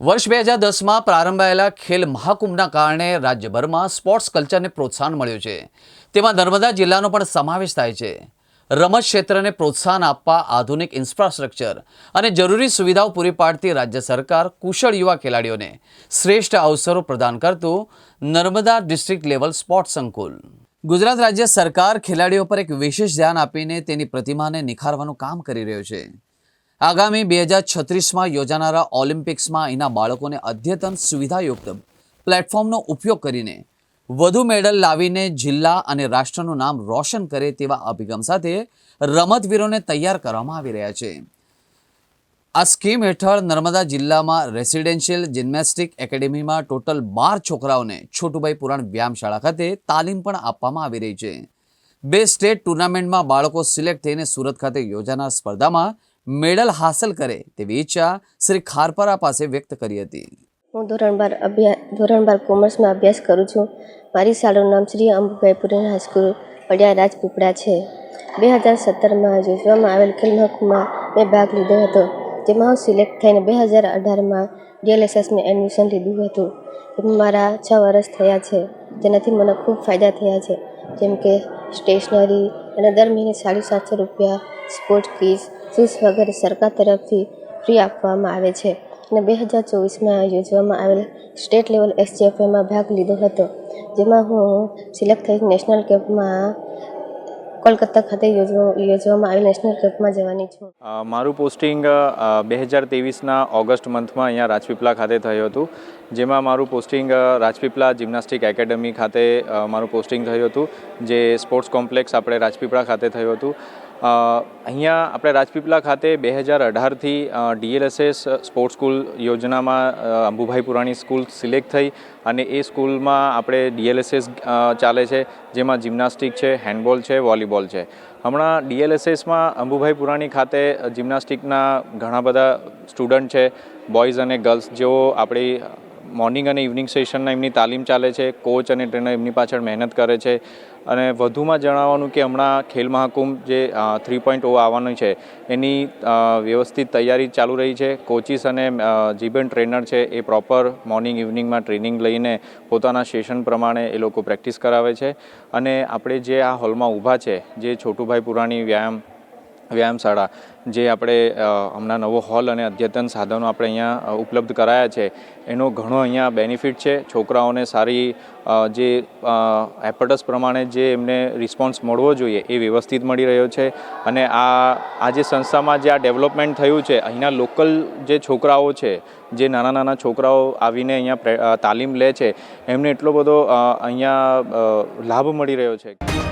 વર્ષ બે હજાર દસમાં પ્રારંભાયેલા ખેલ મહાકુંભના કારણે રાજ્યભરમાં સ્પોર્ટ્સ કલ્ચરને પ્રોત્સાહન મળ્યું છે. તેમાં નર્મદા જિલ્લાનો પણ સમાવેશ થાય છે. રમત ક્ષેત્રને પ્રોત્સાહન આપવા આધુનિક ઇન્ફ્રાસ્ટ્રક્ચર અને જરૂરી સુવિધાઓ પૂરી પાડતી રાજ્ય સરકાર કુશળ યુવા ખેલાડીઓને શ્રેષ્ઠ અવસરો પ્રદાન કરતું નર્મદા ડિસ્ટ્રિક્ટ લેવલ સ્પોર્ટ્સ સંકુલ. ગુજરાત રાજ્ય સરકાર ખેલાડીઓ પર એક વિશેષ ધ્યાન આપીને તેની પ્રતિમાને નિખારવાનું કામ કરી રહ્યો છે. આગામી બે હજાર છત્રીસમાં યોજાનારા ઓલિમ્પિક્સમાં અહીંના બાળકોને અદ્યતન સુવિધાયુક્ત પ્લેટફોર્મનો ઉપયોગ કરીને વધુ મેડલ લાવીને જિલ્લા અને રાષ્ટ્રનું નામ રોશન કરે તેવા અભિગમ સાથે રમતવીરોને તૈયાર કરવામાં આવી રહ્યા છે. આ સ્કીમ હેઠળ નર્મદા જિલ્લામાં રેસિડેન્શિયલ જિમ્નેસ્ટિક એકેડેમીમાં ટોટલ બાર છોકરાઓને છોટુભાઈ પુરાણ વ્યાયામશાળા ખાતે તાલીમ પણ આપવામાં આવી રહી છે. બે સ્ટેટ ટુર્નામેન્ટમાં બાળકો સિલેક્ટ થઈને સુરત ખાતે યોજાનાર સ્પર્ધામાં મેડલ હાંસલ કરે તેવી ઈચ્છા શ્રી ખારપરા પાસે વ્યક્ત કરી હતી. હું ધોરણ બાર અભ્યાસ ધોરણ બાર કોમર્સમાં અભ્યાસ કરું છું. મારી શાળાનું નામ શ્રી અંબુભાઈ પુરાણ હાઈસ્કૂલ પડિયા રાજપીપળા છે. બે હજાર સત્તરમાં યોજવામાં આવેલ ખેલ મહાકુંભમાં મેં ભાગ લીધો હતો, જેમાં હું સિલેક્ટ થઈને બે હજાર અઢારમાં ડીએલએસએસમાં એડમિશન લીધું હતું. એમાં મારા છ વર્ષ થયા છે, જેનાથી મને ખૂબ ફાયદા થયા છે, જેમ કે સ્ટેશનરી અને દર મહિને સાડી સાતસો રૂપિયા સ્પોર્ટ કીઝ શૂઝ વગેરે સરકાર તરફથી ફ્રી આપવામાં આવે છે. અને બે હજાર ચોવીસમાં યોજવામાં આવેલ સ્ટેટ લેવલ એસજીએફએમાં ભાગ લીધો હતો. જેમાં હું સિલેક્ટ થઈ નેશનલ કેમ્પમાં કોલકાતા ખાતે યોજવામાં આવેલ નેશનલ કેમ્પમાં જવાની છું. મારું પોસ્ટિંગ બે હજાર ત્રેવીસના ઓગસ્ટ મંથમાં અહીંયા રાજપીપળા ખાતે થયું હતું, જેમાં મારું પોસ્ટિંગ રાજપીપળા જિમ્નાસ્ટિક એકેડમી ખાતે મારું પોસ્ટિંગ થયું હતું, જે સ્પોર્ટ્સ કોમ્પ્લેક્સ આપણે રાજપીપળા ખાતે થયું હતું. અહીંયા આપણે રાજપીપળા ખાતે બે હજાર અઢારથી ડીએલએસએસ સ્પોર્ટ્સ સ્કૂલ યોજનામાં અંબુભાઈ પુરાણી સ્કૂલ સિલેક્ટ થઈ અને એ સ્કૂલમાં આપણે ડીએલએસએસ ચાલે છે, જેમાં જિમ્નાસ્ટિક છે, હેન્ડબોલ છે, વોલીબોલ છે. હમણાં ડીએલએસએસમાં અંબુભાઈ પુરાણી ખાતે જિમ્નાસ્ટિકના ઘણા બધા સ્ટુડન્ટ છે, બોયઝ અને ગર્લ્સ જેઓ આપણી મોર્નિંગ અને ઇવનિંગ સેશનના એમની તાલીમ ચાલે છે, કોચ અને ટ્રેનર એમની પાછળ મહેનત કરે છે અને વધુમાં જણાવવાનું કે હમણાં ખેલ મહાકુંભ જે થ્રી પોઈન્ટ ઓ આવવાનું છે, એની વ્યવસ્થિત તૈયારી ચાલુ રહી છે. કોચિસ અને જીબેન ટ્રેનર છે એ પ્રોપર મોર્નિંગ ઇવનિંગમાં ટ્રેનિંગ લઈને પોતાના સેશન પ્રમાણે એ લોકો પ્રેક્ટિસ કરાવે છે. અને આપણે જે આ હોલમાં ઊભા છે, જે છોટુભાઈ પુરાણી વ્યાયામ વ્યાયામશાળા જે આપણે હમણાં નવો હોલ અને અદ્યતન સાધનો આપણે અહીંયા ઉપલબ્ધ કરાયા છે, એનો ઘણો અહીંયા બેનિફિટ છે. છોકરાઓને સારી જે એપર્ટસ પ્રમાણે જે એમને રિસ્પોન્સ મળવો જોઈએ એ વ્યવસ્થિત મળી રહ્યો છે. અને આ આ જે સંસ્થામાં જે આ ડેવલપમેન્ટ થયું છે, અહીંના લોકલ જે છોકરાઓ છે, જે નાના નાના છોકરાઓ આવીને અહીંયા તાલીમ લે છે, એમને એટલો બધો અહીંયા લાભ મળી રહ્યો છે.